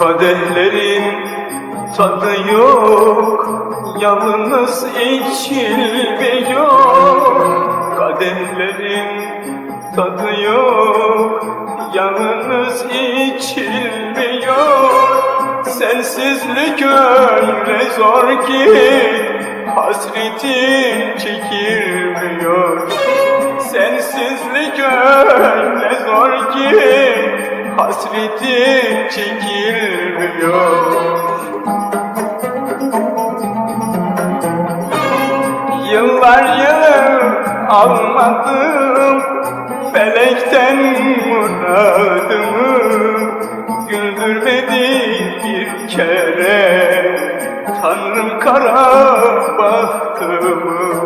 Kadehlerin tadı yok Yalnız içilmiyor. Kadehlerin tadı yok Yalnız içilmiyor. Sensizlik öyle zor ki Hasretin çekilmiyor. Sensizlik öyle zor ki Hasretin çekilmiyor Yıllar yılı almadım Felekten muradımı Güldürmedi bir kere Tanrım kara bahtımı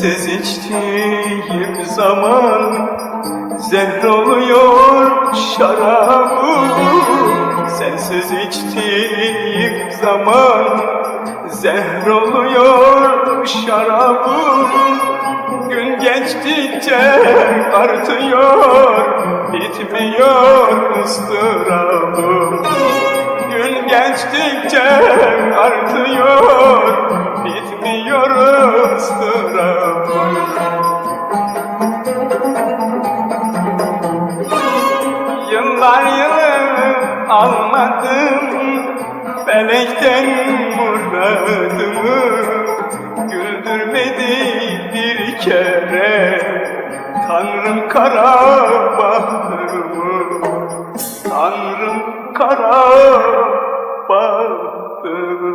Sensiz içtiğim zaman Zehr oluyor şarabım Sensiz içtiğim zaman Zehr oluyor şarabım Gün geçtikçe artıyor Bitmiyor ıstırabım. Gün geçtikçe artıyor Yılı almadım. Felekten muradımı Güldürmedi bir kere. Tanrım kara bahtımı. Tanrım kara bahtımı